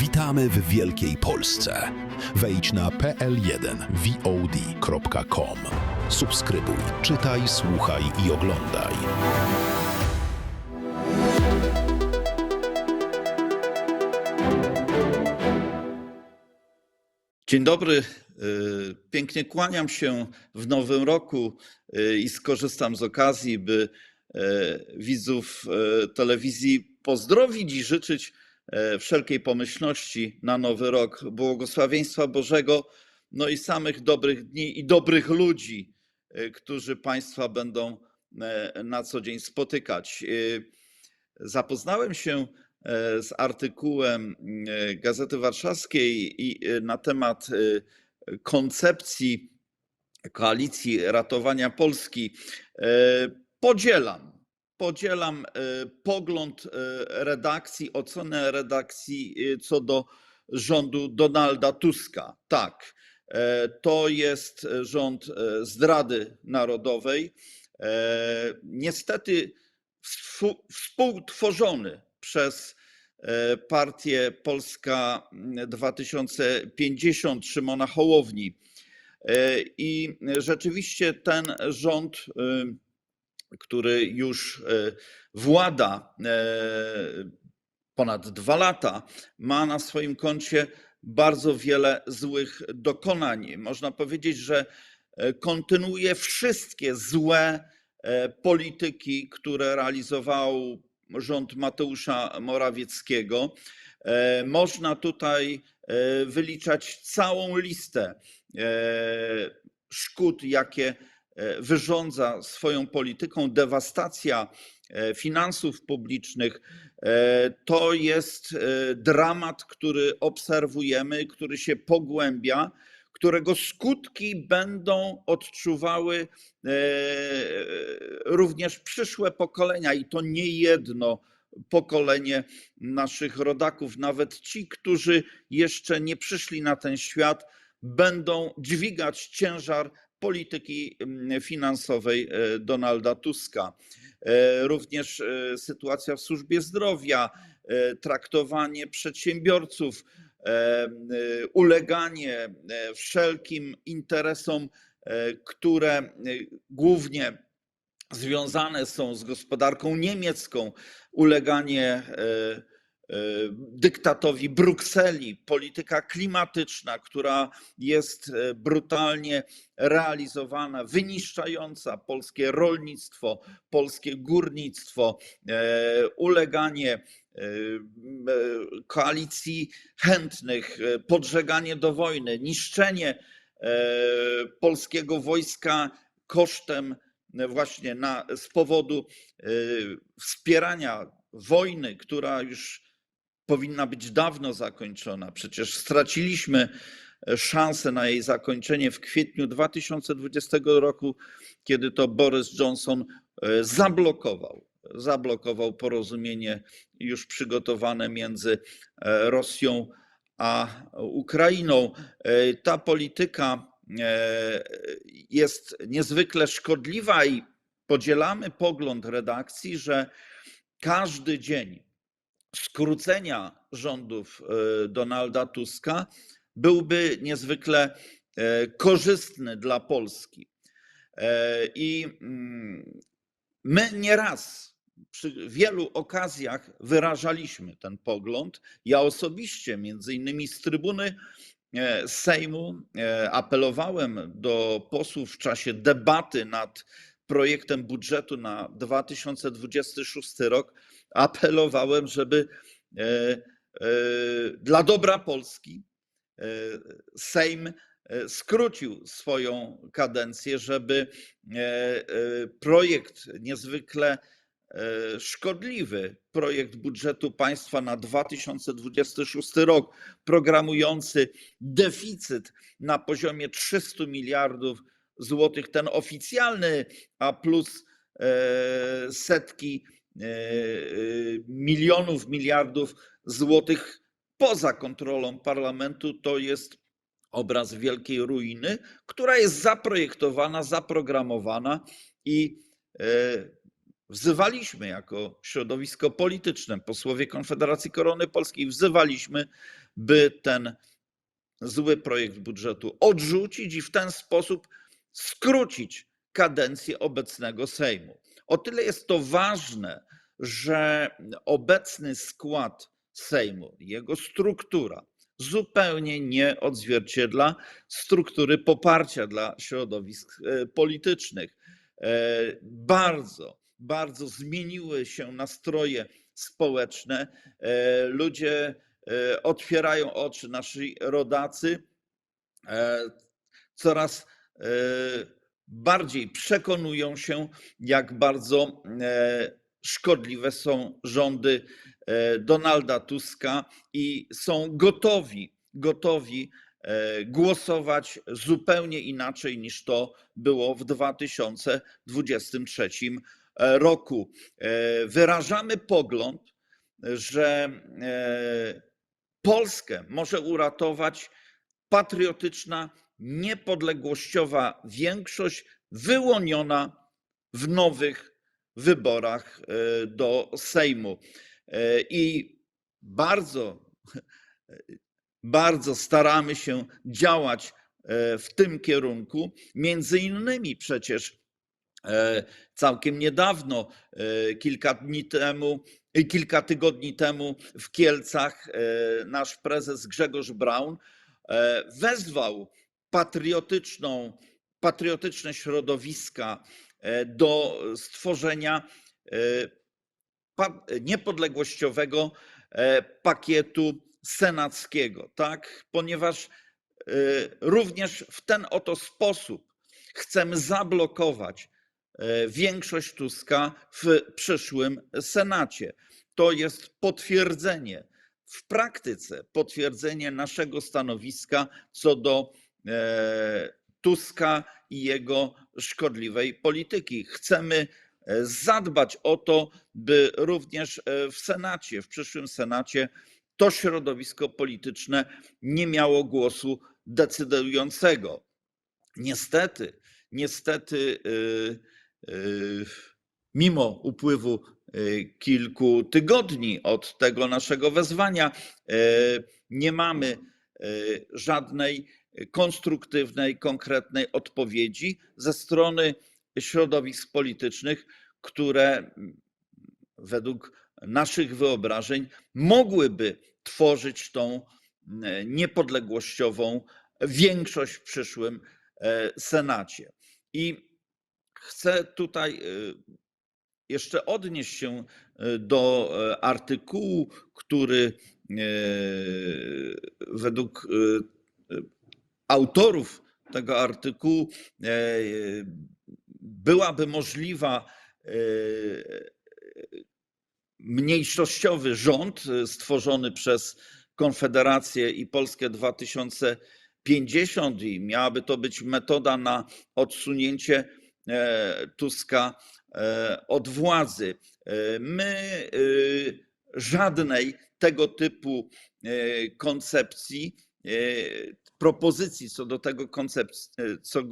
Witamy w Wielkiej Polsce. Wejdź na pl1vod.com. Subskrybuj, czytaj, słuchaj i oglądaj. Dzień dobry. Y, Pięknie kłaniam się w nowym roku y, i skorzystam z okazji, by y, widzów telewizji pozdrowić i życzyć wszelkiej pomyślności na nowy rok, błogosławieństwa Bożego, no i samych dobrych dni i dobrych ludzi, y, którzy Państwa będą y, na co dzień spotykać. Zapoznałem się e, z artykułem e, Gazety Warszawskiej e, na temat e, koncepcji koalicji ratowania Polski. E, Podzielam, podzielam e, pogląd e, redakcji, ocenę redakcji e, co do rządu Donalda Tuska. Tak, to jest rząd zdrady narodowej. Niestety współ- współtworzony przez partię Polska 2050 Szymona Hołowni. I rzeczywiście ten rząd, który już e, włada e, ponad dwa lata, ma na swoim koncie bardzo wiele złych dokonań. Można powiedzieć, że e, kontynuuje wszystkie złe polityki, które realizował rząd Mateusza Morawieckiego. Można tutaj wyliczać całą listę szkód, jakie wyrządza swoją polityką. Dewastacja e, finansów publicznych e, to jest e, dramat, który obserwujemy, który się pogłębia którego skutki będą odczuwały e, również przyszłe pokolenia i to nie jedno pokolenie naszych rodaków, nawet ci, którzy jeszcze nie przyszli na ten świat, będą dźwigać ciężar polityki mm, finansowej e, Donalda Tuska. E, Również e, sytuacja w służbie zdrowia, traktowanie przedsiębiorców, uleganie wszelkim interesom, które głównie związane są z gospodarką niemiecką, uleganie dyktatowi Brukseli, polityka klimatyczna, która jest e, brutalnie realizowana, wyniszczająca polskie rolnictwo, polskie górnictwo, e, uleganie e, koalicji chętnych, podżeganie do wojny, niszczenie polskiego wojska kosztem właśnie na, z powodu wspierania wojny, która już powinna być dawno zakończona. Przecież straciliśmy e, szansę na jej zakończenie w kwietniu 2020 roku, kiedy to Boris Johnson e, zablokował, zablokował porozumienie już przygotowane między e, Rosją a Ukrainą. Ta polityka jest niezwykle szkodliwa i podzielamy pogląd redakcji, że każdy dzień skrócenia rządów e, Donalda Tuska byłby niezwykle e, korzystny dla Polski. E, I mm, my nieraz przy wielu okazjach wyrażaliśmy ten pogląd. Ja osobiście, między innymi z trybuny Sejmu, apelowałem do posłów w czasie debaty nad projektem budżetu na 2026 rok. Apelowałem, żeby e, e, dla dobra Polski e, Sejm skrócił swoją kadencję, żeby projekt niezwykle szkodliwy, projekt budżetu państwa na 2026 rok, programujący deficyt na poziomie 300 miliardów złotych, ten oficjalny, a plus setki milionów, miliardów złotych poza kontrolą parlamentu, to jest obraz wielkiej ruiny, która jest zaprojektowana, zaprogramowana i e, wzywaliśmy jako środowisko polityczne, posłowie Konfederacji Korony Polskiej, wzywaliśmy, by ten zły projekt budżetu odrzucić i w ten sposób skrócić kadencję obecnego Sejmu. O tyle jest to ważne, że obecny skład Sejmu, jego struktura zupełnie nie odzwierciedla struktury poparcia dla środowisk e, politycznych. E, Bardzo, bardzo zmieniły się nastroje społeczne. E, Ludzie otwierają oczy, nasi rodacy coraz bardziej przekonują się, jak bardzo e, szkodliwe są rządy e, Donalda Tuska i są gotowi, gotowi e, głosować zupełnie inaczej niż to było w 2023 roku. Wyrażamy pogląd, że Polskę może uratować patriotyczna, niepodległościowa większość wyłoniona w nowych wyborach e, do Sejmu. E, I bardzo, bardzo staramy się działać e, w tym kierunku. Między innymi przecież całkiem niedawno, kilka dni temu, kilka tygodni temu w Kielcach nasz prezes Grzegorz Braun wezwał patriotyczną, patriotyczne środowiska e, do stworzenia e, niepodległościowego e, pakietu senackiego, tak? Ponieważ również w ten oto sposób chcemy zablokować większość Tuska w przyszłym Senacie. To jest potwierdzenie w praktyce, potwierdzenie naszego stanowiska co do Tuska i jego szkodliwej polityki. Chcemy e, zadbać o to, by również e, w Senacie, w przyszłym Senacie, to środowisko polityczne nie miało głosu decydującego. Niestety, niestety, mimo upływu kilku tygodni od tego naszego wezwania, nie mamy żadnej konstruktywnej, konkretnej odpowiedzi ze strony środowisk politycznych, które według naszych wyobrażeń mogłyby tworzyć tą mm, niepodległościową większość w przyszłym e, Senacie. I chcę tutaj e, jeszcze odnieść się e, do e, artykułu, który e, według e, e, autorów tego artykułu e, byłaby możliwa e, mniejszościowy rząd e, stworzony przez Konfederację i Polskę 2050 i miałaby to być metoda na odsunięcie e, Tuska e, od władzy. E, My e, żadnej tego typu e, koncepcji, e, propozycji co do tego koncepcji, e, co,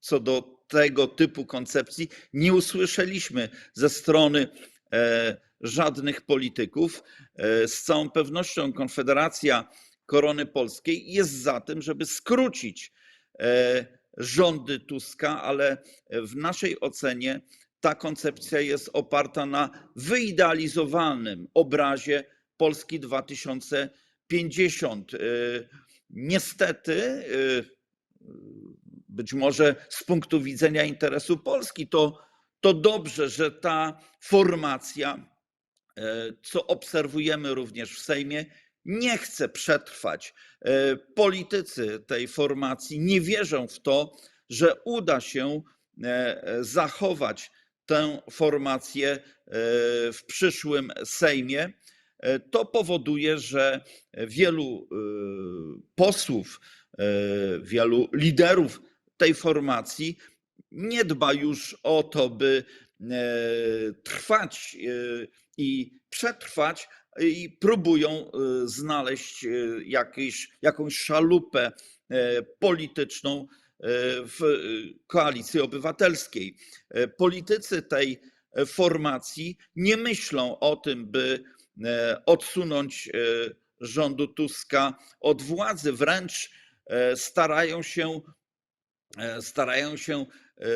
co do tego typu koncepcji nie usłyszeliśmy ze strony e, żadnych polityków. E, Z całą pewnością Konfederacja Korony Polskiej jest za tym, żeby skrócić e, rządy Tuska, ale w naszej ocenie ta koncepcja jest oparta na wyidealizowanym obrazie Polski 2050. E, Niestety, e, być może z punktu widzenia interesu Polski, to, to dobrze, że ta formacja, e, co obserwujemy również w Sejmie, nie chce przetrwać. Politycy tej formacji nie wierzą w to, że uda się zachować tę formację w przyszłym Sejmie. E, To powoduje, że wielu e, posłów, e, wielu liderów tej formacji nie dba już o to, by e, trwać e, i przetrwać, i próbują e, znaleźć e, jakieś, jakąś szalupę e, polityczną e, w e, koalicji obywatelskiej. E, Politycy tej formacji nie myślą o tym, by e, odsunąć e, rządu Tuska od władzy. Wręcz e, starają się, e, starają się e,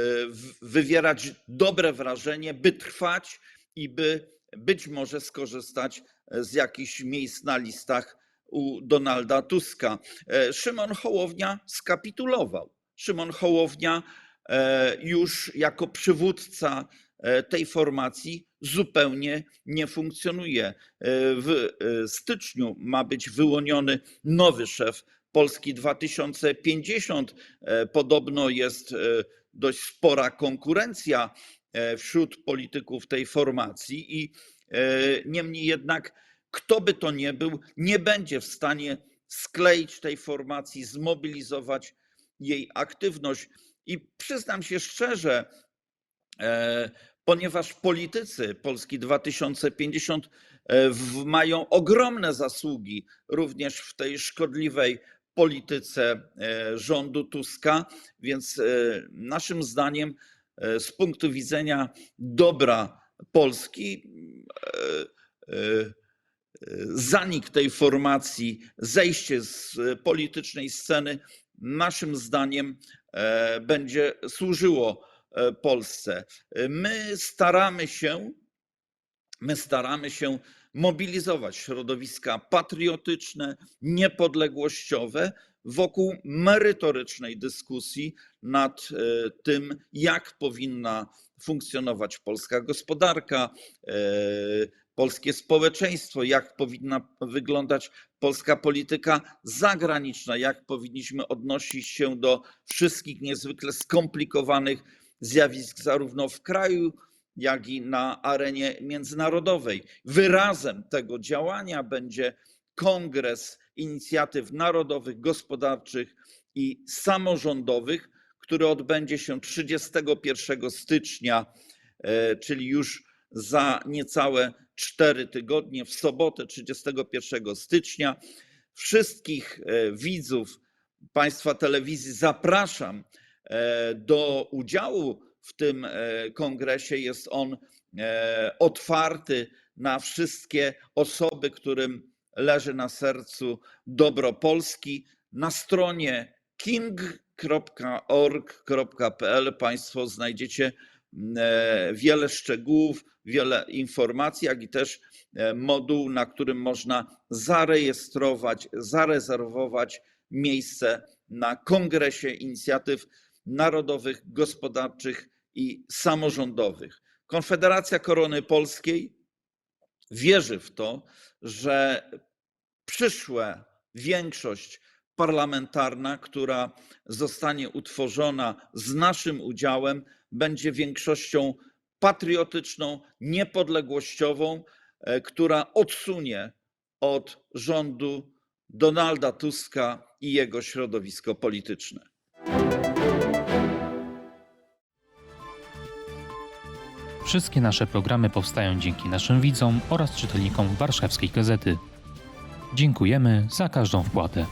wywierać dobre wrażenie, by trwać i by być może skorzystać z jakichś miejsc na listach u Donalda Tuska. E, Szymon Hołownia skapitulował. Szymon Hołownia e, już jako przywódca e, tej formacji zupełnie nie funkcjonuje. E, W e, styczniu ma być wyłoniony nowy szef Polski 2050. E, Podobno jest dość spora konkurencja wśród polityków tej formacji i niemniej jednak kto by to nie był, nie będzie w stanie skleić tej formacji, zmobilizować jej aktywność. I przyznam się szczerze, ponieważ politycy Polski 2050 e, mają ogromne zasługi również w tej szkodliwej polityce e, rządu Tuska, więc e, naszym zdaniem z punktu widzenia dobra Polski zanik tej formacji, zejście z politycznej sceny, naszym zdaniem będzie służyło Polsce. My staramy się, my staramy się mobilizować środowiska patriotyczne, niepodległościowe wokół merytorycznej dyskusji nad e, tym, jak powinna funkcjonować polska gospodarka, e, polskie społeczeństwo, jak powinna wyglądać polska polityka zagraniczna, jak powinniśmy odnosić się do wszystkich niezwykle skomplikowanych zjawisk, zarówno w kraju, jak i na arenie międzynarodowej. Wyrazem tego działania będzie Kongres Inicjatyw Narodowych, Gospodarczych i Samorządowych, który odbędzie się 31 stycznia, e, czyli już za niecałe cztery tygodnie, w sobotę 31 stycznia. Wszystkich e, widzów Państwa telewizji zapraszam do udziału w tym e, kongresie. Jest on e, otwarty na wszystkie osoby, którym leży na sercu dobro Polski. Na stronie king.org.pl Państwo znajdziecie e, wiele szczegółów, wiele informacji, jak i też e, moduł, na którym można zarejestrować, zarezerwować miejsce na Kongresie Inicjatyw Narodowych, Gospodarczych i Samorządowych. Konfederacja Korony Polskiej wierzy w to, że przyszła większość parlamentarna, która zostanie utworzona z naszym udziałem, będzie większością patriotyczną, niepodległościową, e, która odsunie od rządu Donalda Tuska i jego środowisko polityczne. Wszystkie nasze programy powstają dzięki naszym widzom oraz czytelnikom Warszawskiej Gazety. Dziękujemy za każdą wpłatę.